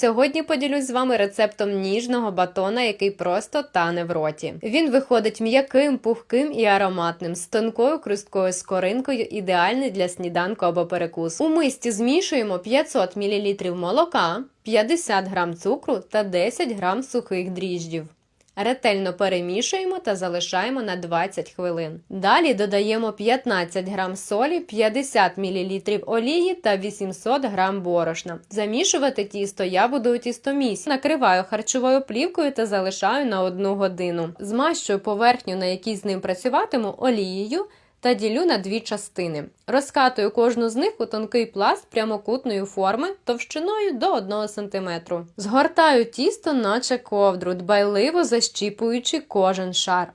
Сьогодні поділюсь з вами рецептом ніжного батона, який просто тане в роті. Він виходить м'яким, пухким і ароматним, з тонкою крусткою скоринкою, ідеальний для сніданку або перекусу. У мисті змішуємо 500 мл молока, 50 г цукру та 10 г сухих дріжджів. Ретельно перемішуємо та залишаємо на 20 хвилин. Далі додаємо 15 г солі, 50 мл олії та 800 г борошна. Замішувати тісто я буду у тістомісі. Накриваю харчовою плівкою та залишаю на 1 годину. Змащую поверхню, на якій з ним працюватиму, олією та ділю на дві частини. Розкатую кожну з них у тонкий пласт прямокутної форми товщиною до 1 см. Згортаю тісто, наче ковдру, дбайливо защіпуючи кожен шар.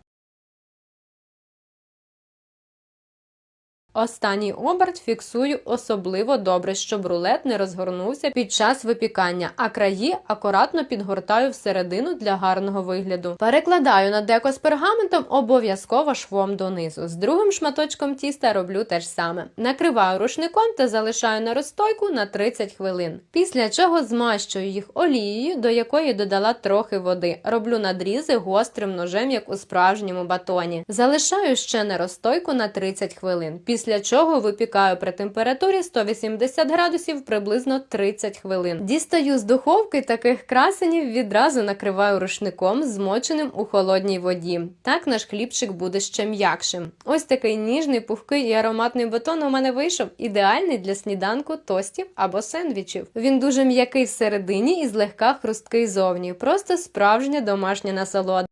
Останній оберт фіксую особливо добре, щоб рулет не розгорнувся під час випікання, а краї акуратно підгортаю всередину для гарного вигляду. Перекладаю на деко з пергаментом обов'язково швом донизу. З другим шматочком тіста роблю те ж саме. Накриваю рушником та залишаю на розстойку на 30 хвилин. Після чого змащую їх олією, до якої додала трохи води. Роблю надрізи гострим ножем, як у справжньому батоні. Залишаю ще на розстойку на 30 хвилин. Після чого випікаю при температурі 180 градусів приблизно 30 хвилин. Дістаю з духовки таких красенів, відразу накриваю рушником, змоченим у холодній воді. Так наш хлібчик буде ще м'якшим. Ось такий ніжний, пухкий і ароматний батон у мене вийшов, ідеальний для сніданку, тостів або сендвічів. Він дуже м'який всередині і злегка хрусткий зовні. Просто справжня домашня насолода.